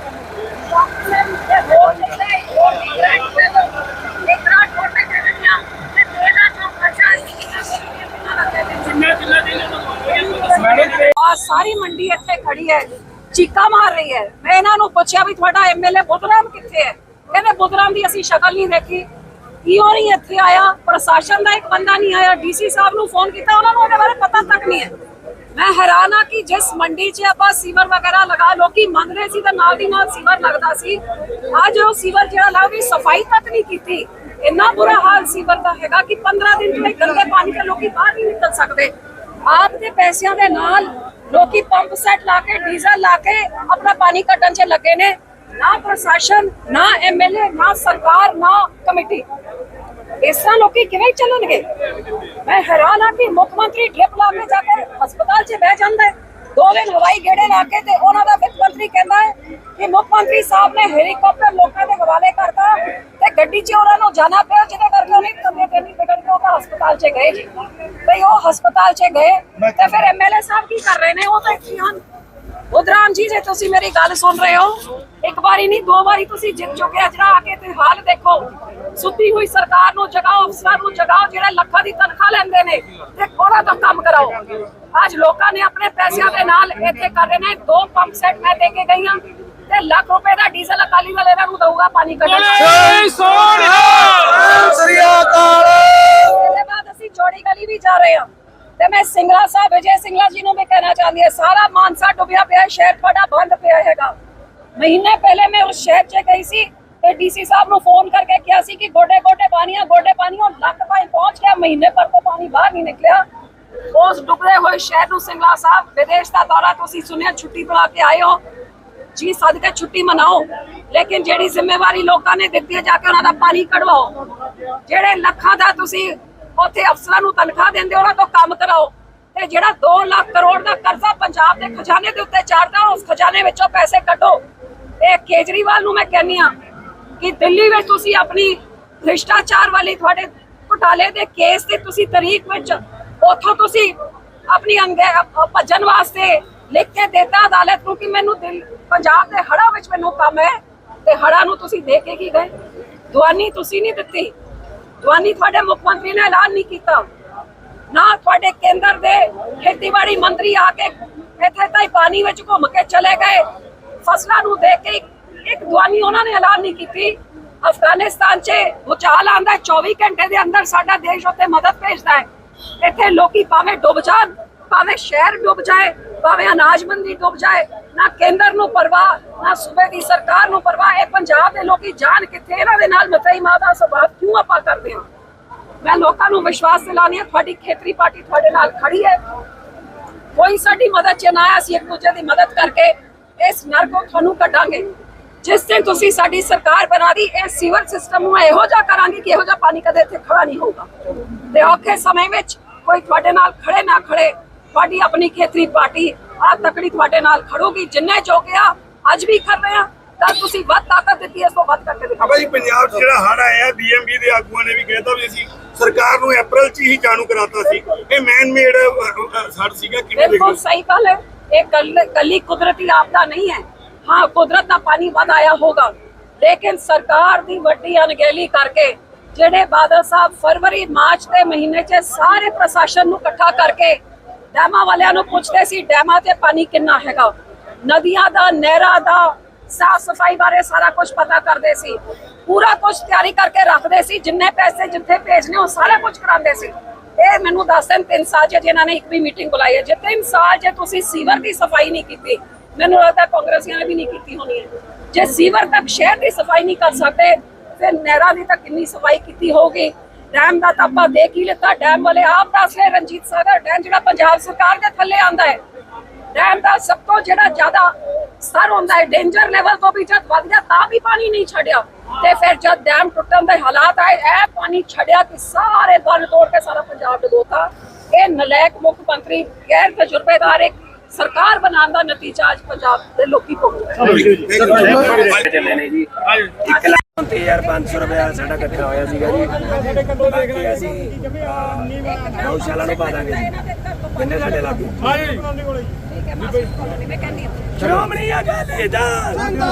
ਪੰਪ ਸੈਟ ਤੇ ਹੋਰ ਕਿਤੇ ਹੋਰ ਕਿਤੇ ਇੱਕ ਰਾਤ ਕੋਟੇ ਤੇ ਰਹਿਣਾ ਤੇ ਤੇਰਾ ਤੋਂ ਖਰਚਾ ਆ ਸਾਰੀ ਮੰਡੀ ਇੱਥੇ ਖੜੀ ਹੈ, ਚੀਕਾ ਮਾਰ ਰਹੀ ਹੈ। ਮੈਂ ਇਹਨਾਂ ਨੂੰ ਪੁੱਛਿਆ ਵੀ ਤੁਹਾਡਾ ਐਮਐਲਏ ਬੁੱਧਰਾਮ ਕਿੱਥੇ ਹੈ? ਕਹਿੰਦੇ ਬੁੱਧਰਾਮ ਦੀ ਅਸੀਂ ਸ਼ਕਲ ਨਹੀਂ ਦੇਖੀ। ਕਿਉਂ ਨਹੀਂ ਇੱਥੇ ਆਇਆ? ਪ੍ਰਸ਼ਾਸਨ ਦਾ ਇੱਕ ਬੰਦਾ ਨਹੀਂ ਆਇਆ। ਡੀਸੀ ਸਾਹਿਬ ਨੂੰ ਫੋਨ ਕੀਤਾ, ਉਹਨਾਂ ਨੂੰ ਇਹਦੇ ਬਾਰੇ ਪਤਾ ਤੱਕ ਨਹੀਂ ਹੈ। ਮੈਂ ਹੈਰਾਨ ਆ ਕਿ ਜਿਸ ਮੰਡੀ 'ਚ ਆਪਾਂ ਸੀਵਰ ਵਗੈਰਾ ਲਗਾ, ਲੋਕੀ ਮੰਗ ਰਹੇ ਸੀ ਤਾਂ ਨਾਲ ਦੀ ਨਾਲ ਸੀਵਰ ਲੱਗਦਾ ਸੀ। ਅੱਜ ਉਹ ਸੀਵਰ ਜਿਹੜਾ ਲਾ ਵੀ ਸਫ਼ਾਈ ਤੱਕ ਨਹੀਂ ਕੀਤੀ। ਇੰਨਾ ਬੁਰਾ ਹਾਲ ਸੀਵਰ ਦਾ ਹੈਗਾ ਕਿ 15 ਦਿਨ ਤੋਂ ਗੰਦੇ ਪਾਣੀ ਤੋਂ ਲੋਕੀ ਬਾਹਰ ਨਹੀਂ ਨਿਕਲ ਸਕਦੇ। ਆਪ ਦੇ ਪੈਸਿਆਂ ਦੇ ਨਾਲ ਲੋਕੀ ਪੰਪ ਸੈੱਟ ਲਾ ਕੇ, ਡੀਜ਼ਲ ਲਾ ਕੇ ਆਪਣਾ ਪਾਣੀ ਕੱਢਣ 'ਚ ਲੱਗੇ ਨੇ। ਨਾ ਪ੍ਰਸ਼ਾਸਨ, ਨਾ ਐਮਐਲਏ ਨਾ ਸਰਕਾਰ, ਨਾ ਕਮੇਟੀ। ਇਸ ਤਰ੍ਹਾਂ ਲੋਕੀ ਕਿਵੇਂ ਚੱਲਣਗੇ? ਮੈਂ ਹੈਰਾਨ ਆ ਕਿ ਮੁੱਖ ਮੰਤਰੀ ਡ੍ਰਿਪ ਲਾ ਕੇ ਜਾ ਕੇ ਹਸਪਤਾਲ 'ਚ ਬਹਿ ਜਾਂਦਾ ਹੈ। ਦੋ ਦਿਨ ਹਵਾਈ ਗੇੜੇ ਲਾ ਕੇ ਤੇ ਉਹਨਾਂ ਦਾ ਵਿੱਤ ਮੰਤਰੀ ਕਹਿੰਦਾ ਹੈ ਕਿ ਮੁੱਖ ਮੰਤਰੀ ਸਾਹਿਬ ਨੇ ਹੈਲੀਕਾਪਟਰ ਲੋਕਾਂ ਦੇ ਹਵਾਲੇ ਕਰਤਾ। ਗੱਡੀ 'ਚ ਉਹਨਾਂ ਨੂੰ ਜਾਣਾ ਪਿਆ ਜਿਹਦੇ ਕਰਕੇ ਉਹਨੇ ਤਬੀਅਤ ਇੰਨੀ ਵਿਗੜ ਕੇ ਉਹ ਤਾਂ ਹਸਪਤਾਲ 'ਚ ਗਏ ਜੀ। ਭਈ ਉਹ ਹਸਪਤਾਲ 'ਚ ਗਏ ਤੇ ਫਿਰ ਐਮਐਲਏ ਸਾਹਿਬ ਕੀ ਕਰ ਰਹੇ ਨੇ? ਉਹ ਤਾਂ ਇੱਥੇ ਹਨ। ਉਦਰਾਮ ਜੀ ਜੇ ਤੁਸੀਂ ਮੇਰੀ ਗੱਲ ਸੁਣ ਰਹੇ ਹੋ ਇੱਕ ਵਾਰੀ ਨਹੀਂ ਦੋ ਵਾਰੀ ਤੁਸੀਂ ਜਿੱਤ ਚੁੱਕੇ ਅਜਰਾ ਆ ਕੇ ਤੇ ਹਾਲ ਦੇਖੋ ਸੁੱਤੀ ਹੋਈ ਸਰਕਾਰ ਨੂੰ ਜਗਾਓ ਅਫਸਰਾਂ ਨੂੰ ਜਗਾਓ ਜਿਹੜੇ ਲੱਖਾਂ ਦੀ ਤਨਖਾਹ ਲੈਂਦੇ ਨੇ ਤੇ ਉਹਨਾਂ ਤੋਂ ਕੰਮ ਕਰਾਓ। ਅੱਜ ਲੋਕਾਂ ਨੇ ਆਪਣੇ ਪੈਸਿਆਂ ਦੇ ਨਾਲ ਇੱਥੇ ਕਰ ਰਹੇ ਨੇ। ਦੋ ਪੰਪ ਸੈੱਟ ਮੈਂ ਦੇ ਕੇ ਗਈ ਹਾਂ। ਤੇ ਲੱਖ ਰੁਪਏ ਦਾ ਡੀਜ਼ਲ ਅਕਾਲੀ ਦਲ ਇਹਨਾਂ ਨੂੰ ਦਊਗਾ ਪਾਣੀ ਕੱਢਣ। ਇਹਦੇ ਬਾਅਦ ਅਸੀਂ ਚੌੜੀ ਗਲੀ ਵੀ ਜਾ ਰਹੇ ਹਾਂ। ਤੇ ਮੈਂ ਸਿੰਗਲਾ ਸਾਹਿਬ ਵਿਜੇ ਸਿੰਗਲਾ ਜੀ ਨੂੰ ਵੀ ਕਹਿਣਾ ਚਾਹੁੰਦੀ ਹਾਂ ਸਾਰਾ ਮਾਨਸਾ ਡੁੱਬਿਆ ਪਿਆ ਹੈ, ਸ਼ਹਿਰ ਤੁਹਾਡਾ ਬੰਦ ਪਿਆ ਹੈਗਾ। ਮਹੀਨੇ ਪਹਿਲੇ ਮੈਂ ਉਸ ਸ਼ਹਿਰ 'ਚ ਗਈ ਸੀ ਤੇ ਡੀਸੀ ਸਾਹਿਬ ਨੂੰ ਫੋਨ ਕਰਕੇ ਕਿਹਾ ਸੀ ਕਿ ਗੋਡੇ ਗੋਡੇ ਪਾਣੀਆਂ ਗੋਡੇ ਪਾਣੀਆਂ ਲੱਖ ਪਾਈ ਪਹੁੰਚ ਗਿਆ ਮਹੀਨੇ ਪਰ ਤੋਂ ਪਾਣੀ ਬਾਹਰ ਨਹੀਂ ਨਿਕਲਿਆ। ਉਸ ਡੁੱਬੇ ਹੋਏ ਸ਼ਹਿਰ ਨੂੰ ਸਿੰਗਲਾ ਸਾਹਿਬ ਵਿਦੇਸ਼ ਦਾ ਦੌਰਾ ਤੁਸੀਂ ਸੁਣਿਆ ਛੁੱਟੀ ਬਣਾ ਕੇ ਆਏ ਹੋ। ਜੀ, ਸਦਕੇ ਛੁੱਟੀ ਮਨਾਓ। ਲੇਕਿਨ ਜਿਹੜੀ ਜ਼ਿੰਮੇਵਾਰੀ ਲੋਕਾਂ ਨੇ ਦਿੱਤੀ ਹੈ, ਜਾ ਕੇ ਉਹਨਾਂ ਦਾ ਪਾਣੀ ਕਢਵਾਓ। ਜਿਹੜੇ ਲੱਖਾਂ ਦਾ ਤੁਸੀਂ ਉੱਥੇ ਅਫਸਰਾਂ ਨੂੰ ਤਨਖਾਹ ਦਿੰਦੇ ਉਹਨਾਂ ਤੋਂ ਕੰਮ ਕਰਾਓ। ਤੇ ਜਿਹੜਾ 2 ਲੱਖ ਕਰੋੜ ਦਾ ਕਰਜ਼ਾ ਪੰਜਾਬ ਦੇ ਖਜ਼ਾਨੇ ਦੇ ਉੱਤੇ ਚਾੜਦਾ, ਉਸ ਖਜ਼ਾਨੇ ਵਿੱਚੋਂ ਪੈਸੇ ਕੱਢੋ। ਇਹ ਕੇਜਰੀਵਾਲ ਨੂੰ ਮੈਂ ਕਹਿੰਨੀ ਆ ਕਿ ਦਿੱਲੀ ਵਿੱਚ ਤੁਸੀਂ ਆਪਣੀ ਭ੍ਰਿਸ਼ਟਾਚਾਰ ਵਾਲੀ ਤੁਹਾਡੇ ਘੁਟਾਲੇ ਦੇ ਕੇਸ ਤੇ ਤੁਸੀਂ ਤਰੀਕ ਵਿੱਚ ਉੱਥੋਂ ਤੁਸੀਂ ਆਪਣੀ ਅੰਗੇ ਅ- ਭੱਜਣ ਵਾਸਤੇ ਲਿਖ ਕੇ ਦਿੱਤਾ ਅਦਾਲਤ ਨੂੰ ਕਿ ਮੈਨੂੰ ਦਿਲ ਪੰਜਾਬ ਦੇ ਹੜ੍ਹਾਂ ਵਿੱਚ ਮੈਨੂੰ ਕੰਮ ਹੈ ਤੇ ਹੜ੍ਹਾਂ ਨੂੰ ਤੁਸੀਂ ਦੇ ਕੇ ਕੀ ਗਏ? ਦਵਾਨੀ ਤੁਸੀਂ ਨਹੀਂ ਦਿੱਤੀ। ਦਵਾਨੀ ਤੁਹਾਡੇ ਮੁੱਖ ਮੰਤਰੀ ਨੇ ਐਲਾਨ ਨਹੀਂ ਕੀਤਾ। ਨਾ ਤੁਹਾਡੇ ਕੇਂਦਰ ਦੇ ਖੇਤੀਬਾੜੀ ਮੰਤਰੀ ਆ ਕੇ ਇੱਥੇ ਤਾਈ ਪਾਣੀ ਵਿੱਚ ਘੁੰਮ ਕੇ ਚਲੇ ਗਏ। ਫਸਲਾਂ ਨੂੰ ਦੇਖ ਕੇ ਇੱਕ- ਇੱਕ ਦਵਾਨੀ ਉਹਨਾਂ ਨੇ ਐਲਾਨ ਨਹੀਂ ਕੀਤੀ। ਅਫਗਾਨਿਸਤਾਨ 'ਚ ਭੁਚਾਲ ਆਂਦਾ 24 ਘੰਟੇ ਦੇ ਅੰਦਰ ਸਾਡਾ ਦੇਸ਼ ਉੱਤੇ ਮਦਦ ਭੇਜਦਾ ਹੈ। ਇੱਥੇ ਲੋਕੀ ਭਾਵੇਂ ਡੁੱਬ ਜਾਣ, ਭਾਵੇਂ ਸ਼ਹਿਰ ਡੁੱਬ ਜਾਏ ਭਾਵੇਂ ਅਨਾਜ ਮੰਡੀ ਡੁੱਬ ਜਾਏ ਨਾ ਕੇਂਦਰ ਨੂੰ ਪਰਵਾਹ ਨਾ ਸੂਬੇ ਦੀ ਸਰਕਾਰ ਨੂੰ ਪਰਵਾਹ ਇਹ ਪੰਜਾਬ ਦੇ ਲੋਕੀ ਜਾਣ ਕਿੱਥੇ ਇਹਨਾਂ ਦੇ ਨਾਲ ਮਤਈ ਮਾਂ ਦਾ ਕਿਉਂ ਆਪਾਂ ਕਰਦੇ ਹਾਂ? ਮੈਂ ਲੋਕਾਂ ਨੂੰ ਵਿਸ਼ਵਾਸ ਦਿਲਾਉਂਦੀ ਹਾਂ ਤੁਹਾਡੀ ਖੇਤਰੀ ਪਾਰਟੀ ਤੁਹਾਡੇ ਨਾਲ ਖੜੀ ਹੈ। ਕੋਈ ਸਾਡੀ ਮਦਦ ਚ ਨਾ ਆਇਆ, ਅਸੀਂ ਇੱਕ ਦੂਜੇ ਦੀ ਮਦਦ ਕਰਕੇ ਇਸ ਨਰ ਤੁਹਾਨੂੰ ਕੱਢਾਂਗੇ। ਜਿਸ ਦਿਨ ਤੁਸੀਂ ਸਾਡੀ ਸਰਕਾਰ ਬਣਾ ਦੀ ਇਹ ਸੀਵਰ ਸਿਸਟਮ ਨੂੰ ਇਹੋ ਜਿਹਾ ਕਰਾਂਗੇ ਕਿ ਇਹੋ ਜਿਹਾ ਪਾਣੀ ਕਦੇ ਇੱਥੇ ਖੜਾ ਨਹੀਂ ਹੋਊਗਾ। ਤੇ ਔਖੇ ਸਮੇਂ ਵਿੱਚ ਕੋਈ ਤੁਹਾਡੇ ਨਾਲ ਖੜੇ ਨਾ ਖੜੇ ਤੁਹਾਡੀ ਆਪਣੀ ਖੇਤਰੀ ਪਾਰਟੀ ਆ ਤਕੜੀ ਤੁਹਾਡੇ ਨਾਲ ਖੜੋਗੀ ਜਿੰਨੇ ਚੋਕਿਆ ਅੱਜ ਵੀ ਕਰ ਰਹੇ ਆ। ਤਾਂ ਤੁਸੀਂ ਵੱਧ ਤਾਕਤ ਦਿੱਤੀ ਇਸ ਤੋਂ ਵੱਧ ਕਰਕੇ ਦਿਖਾਓ। ਭਾਈ ਪੰਜਾਬ ਜਿਹੜਾ ਹੜ ਆਇਆ ਬੀਐਮਬੀ ਦੇ ਆਗੂਆਂ ਨੇ ਵੀ ਕਹਿਤਾ ਵੀ ਅਸੀਂ ਸਰਕਾਰ ਨੂੰ ਅਪ੍ਰੈਲ 'ਚ ਹੀ ਜਾਣੂ ਕਰਾਤਾ ਸੀ। ਇਹ ਮੈਨ ਮੇਡ ਸੜ ਸੀਗਾ ਕਿਵੇਂ ਬਿਲਕੁਲ ਸਹੀ ਗੱਲ ਹੈ ਇਹ ਕੱਲੀ ਕੁਦਰਤੀ ਆਪਦਾ ਨਹੀਂ ਹੈ। ਹਾਂ ਕੁਦਰਤ ਦਾ ਪਾਣੀ ਵੱਧ ਆਇਆ ਹੋਗਾ ਲੇਕਿਨ ਸਰਕਾਰ ਦੀ ਵੱਡੀ ਅਣਗਹਿਲੀ ਕਰਕੇ ਜਿਹੜੇ ਬਾਦਲ ਸਾਹਿਬ ਫਰਵਰੀ ਮਾਰਚ ਦੇ ਮਹੀਨੇ 'ਚ ਸਾਰੇ ਪ੍ਰਸ਼ਾਸਨ ਨੂੰ ਇਕੱਠਾ ਕਰਕੇ ਡੈਮਾਂ ਵਾਲਿਆਂ ਨੂੰ ਪੁੱਛਦੇ ਸੀ, ਡੈਮਾਂ 'ਤੇ ਪਾਣੀ ਕਿੰਨਾ ਹੈਗਾ? ਨਦੀਆਂ ਦਾ, ਨਹਿਰਾਂ ਦਾ, ਸਾਫ਼ ਸਫ਼ਾਈ ਬਾਰੇ ਸਾਰਾ ਕੁਝ ਪਤਾ ਕਰਦੇ ਸੀ। ਪੂਰਾ ਕੁਝ ਤਿਆਰੀ ਕਰਕੇ ਰੱਖਦੇ ਸੀ, ਜਿੰਨੇ ਪੈਸੇ ਜਿੱਥੇ ਭੇਜਨੇ ਉਹ ਸਾਰਾ ਕੁਝ ਕਰਾਉਂਦੇ ਸੀ। ਇਹ ਮੈਨੂੰ ਦੱਸ ਦੇਣ, ਤਿੰਨ ਸਾਲ ਚ ਜਿਨ੍ਹਾਂ ਨੇ ਇੱਕ ਵੀ ਮੀਟਿੰਗ ਬੁਲਾਈ ਹੈ, ਜੇ ਤਿੰਨ ਸਾਲ ਜੇ ਤੁਸੀਂ ਸੀਵਰ ਦੀ ਸਫ਼ਾਈ ਨਹੀਂ ਕੀਤੀ, ਮੈਨੂੰ ਲੱਗਦਾ ਕਾਂਗਰਸੀਆਂ ਨੇ ਵੀ ਨਹੀਂ ਕੀਤੀ ਹੋਣੀ ਹੈ। ਜੇ ਸੀਵਰ ਤੱਕ ਸ਼ਹਿਰ ਦੀ ਸਫ਼ਾਈ ਨਹੀਂ ਕਰ ਸਕਦੇ, ਫਿਰ ਨਹਿਰਾਂ ਦੀ ਤਾਂ ਕਿੰਨੀ ਸਫ਼ਾਈ ਕੀਤੀ ਹੋਊਗੀ? ਡੈਮ ਦਾ ਤਾਂ ਆਪਾਂ ਦੇਖ ਹੀ ਲਿੱਤਾ ਡੈਮ ਵਾਲੇ ਆਪ ਦੱਸ ਰਹੇ ਰਣਜੀਤ ਸਾਗਰ ਡੈਮ ਜਿਹੜਾ ਪੰਜਾਬ ਸਰਕਾਰ ਦੇ ਥੱਲੇ ਆਂਦਾ ਹੈ। ਡੈਮ ਦਾ ਸਭ ਤੋਂ ਜਿਹੜਾ ਜ਼ਿਆਦਾ ਸਤਰ ਹੁੰਦਾ ਹੈ ਡੇਂਜਰ ਲੈਵਲ ਤੋਂ ਵੀ ਜਦ ਵੱਧ ਗਿਆ ਤਾਂ ਵੀ ਪਾਣੀ ਨਹੀਂ ਛੱਡਿਆ। ਤੇ ਫਿਰ ਜਦ ਡੈਮ ਟੁੱਟਣ ਦੇ ਹਾਲਾਤ ਆਏ, ਇਹ ਪਾਣੀ ਛੱਡਿਆ ਕਿ ਸਾਰੇ ਬੰਨ ਤੋੜ ਕੇ ਸਾਰਾ ਪੰਜਾਬ ਡੁਬੋਤਾ। ਇਹ ਨਲਾਇਕ ਮੁੱਖ ਮੰਤਰੀ ਗੈਰ ਤਜਰਬੇਦਾਰ ਇੱਕ ਸਰਕਾਰ ਬਣਾਉਣ ਦਾ ਨਤੀਜਾ ਅੱਜ ਪੰਜਾਬ ਦੇ ਲੋਕੀ ਭੁਗਤ ਰਹੇ ਹਨ। ਚੱਲੇ ਨੇ ਜੀ। 1 ਲੱਖ 29500 ਰੁਪਇਆ ਸਾਡਾ ਇਕੱਠਾ ਹੋਇਆ ਸੀਗਾ ਜੀ। ਅਸੀਂ ਗਊਸ਼ਾਲਾ ਨੂੰ ਪਾ ਦਾਂਗੇ ਜੀ। ਕਿੰਨੇ ਸਾਡੇ ਲੱਗੇ? ਮੈਂ ਕਹਿੰਦੀ ਹਾਂ ਸ਼੍ਰੋਮਣੀ ਅਕਾਲੀ ਦਲ